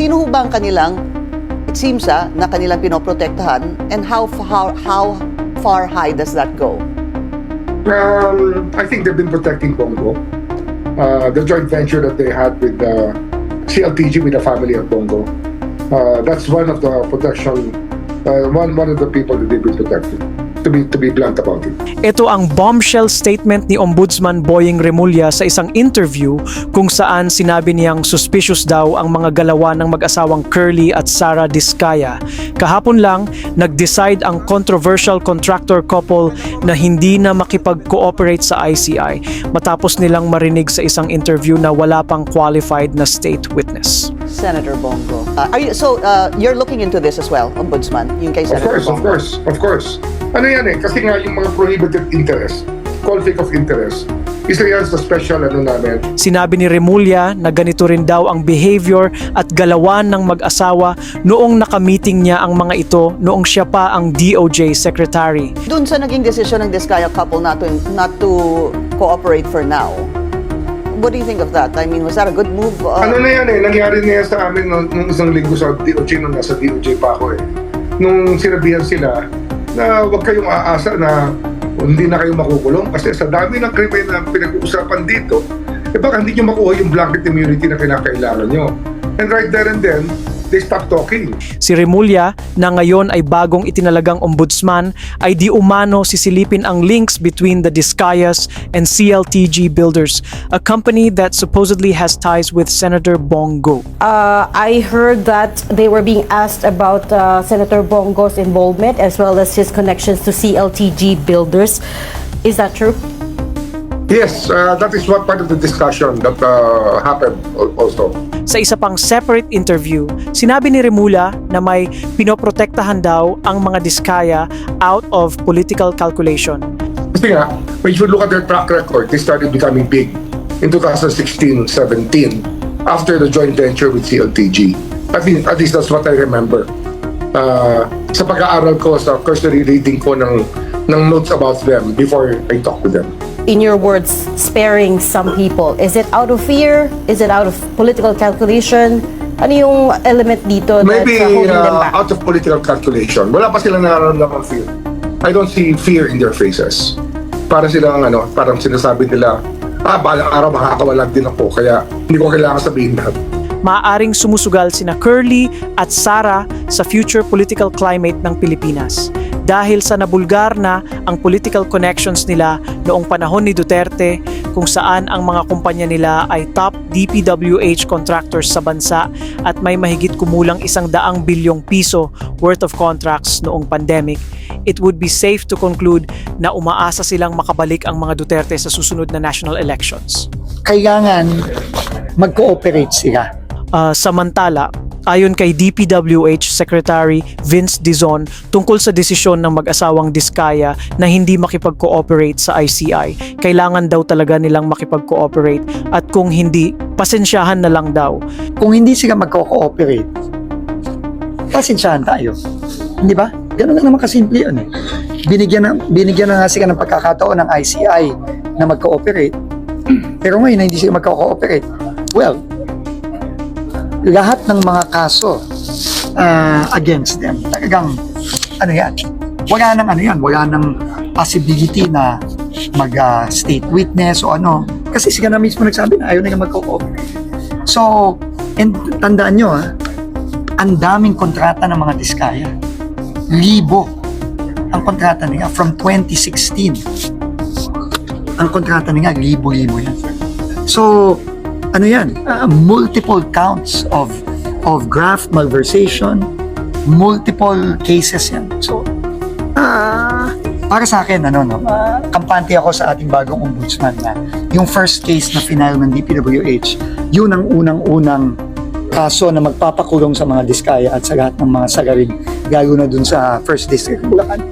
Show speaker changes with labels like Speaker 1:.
Speaker 1: sino ho ba ang kanilang, it seems ah, na kanilang pinoprotektahan and how, how, how far high does that go?
Speaker 2: Um, I think they've been protecting Bongo. Uh, the joint venture that they had with uh, CLTG with the family of Bongo. Uh, that's one of the protection, uh, one one of the people that they've been protecting. To be to be blunt about it.
Speaker 3: Ito ang bombshell statement ni Ombudsman Boying Remulla sa isang interview kung saan sinabi niyang suspicious daw ang mga galawan ng mag-asawang Curly at Sara Diskaya. Kahapon lang, nag-decide ang controversial contractor couple na hindi na makipag-cooperate sa ICI matapos nilang marinig sa isang interview na wala pang qualified na state witness.
Speaker 1: Senator Bongo. Uh, are you, so, uh, you're looking into this as well, Ombudsman, yung kay
Speaker 2: Of
Speaker 1: Senator
Speaker 2: course, of
Speaker 1: Bongo?
Speaker 2: course, of course. Ano yan eh, kasi nga yung mga prohibited interest, conflict of interest, isa yan sa special ano namin,
Speaker 3: Sinabi ni Remulla na ganito rin daw ang behavior at galawan ng mag-asawa noong nakamiting niya ang mga ito noong siya pa ang DOJ Secretary.
Speaker 1: Doon sa naging desisyon ng Discaya couple not to, not to cooperate for now, what do you think of that? I mean, was that a good move? Uh,
Speaker 2: Ano na yan eh, nangyari na yan sa amin nung isang linggo sa DOJ nung nasa DOJ pa ako eh. Nung sinabihan sila na huwag kayong aasa na hindi na kayo makukulong kasi sa dami ng krimen na pinag-uusapan dito, eh baka hindi nyo makuha yung blanket immunity na kinakailangan nyo. And right there and then, they stop talking.
Speaker 3: Si Remulla na ngayon ay bagong itinalagang ombudsman ay di umano sisilipin ang links between the Discayas and CLTG Builders, a company that supposedly has ties with Senator Bongo.
Speaker 4: Uh, I heard that they were being asked about uh, Senator Bongo's involvement as well as his connections to CLTG builders. Is that true?
Speaker 2: Yes, uh, that is what part of the discussion that uh, happened al- also.
Speaker 3: Sa isa pang separate interview, sinabi ni Remulla na may pinoprotektahan daw ang mga Diskaya out of political calculation.
Speaker 2: Kasi nga, when you look at their track record, they started becoming big in 2016-17 after the joint venture with CLTG. At least, at least that's what I remember. Uh, sa pag-aaral ko, sa cursory reading ko ng, ng notes about them before I talk to them.
Speaker 4: In your words, sparing some people. Is it out of fear? Is it out of political calculation? Ano yung element dito that's
Speaker 2: Maybe
Speaker 4: uh, holding them
Speaker 2: uh,
Speaker 4: back?
Speaker 2: out of political calculation. Wala pa silang nararamdaman fear. I don't see fear in their faces. Para silang ano, parang sinasabi nila, ah, balang araw makakawalan din ako, kaya hindi ko kailangan sabihin lahat.
Speaker 3: Maaring sumusugal sina Curly at Sara sa future political climate ng Pilipinas dahil sa nabulgar na ang political connections nila noong panahon ni Duterte kung saan ang mga kumpanya nila ay top DPWH contractors sa bansa at may mahigit kumulang isang daang bilyong piso worth of contracts noong pandemic, it would be safe to conclude na umaasa silang makabalik ang mga Duterte sa susunod na national elections.
Speaker 5: kailangan mag-cooperate sila.
Speaker 3: Uh, samantala, ayon kay DPWH Secretary Vince Dizon tungkol sa desisyon ng mag-asawang Diskaya na hindi makipag-cooperate sa ICI, kailangan daw talaga nilang makipag-cooperate at kung hindi, pasensyahan na lang daw.
Speaker 5: Kung hindi sila magko-cooperate, pasensyahan tayo. Di ba? Ganun lang naman kasimple yun eh. Binigyan na, binigyan na nga sila ng pagkakataon ng ICI na mag-cooperate. Pero ngayon na hindi sila magko-cooperate. Well, lahat ng mga kaso uh, against them, talagang ano yan, wala nang ano yan, wala nang possibility na mag-state witness o ano. Kasi sila na mismo nagsabi na ayaw nila magko-cooperate. So, and tandaan nyo ha, ang daming kontrata ng mga diskaya. Libo ang kontrata nila from 2016. Ang kontrata nila, libo-libo yan. So, ano yan? Ah, multiple counts of of graft malversation, multiple cases yan. So, ah, para sa akin, ano, no, kampante ako sa ating bagong ombudsman na yung first case na final ng DPWH, yun ang unang-unang kaso na magpapakulong sa mga diskaya at sa lahat ng mga sagarin, lalo na dun sa first district Bulacan.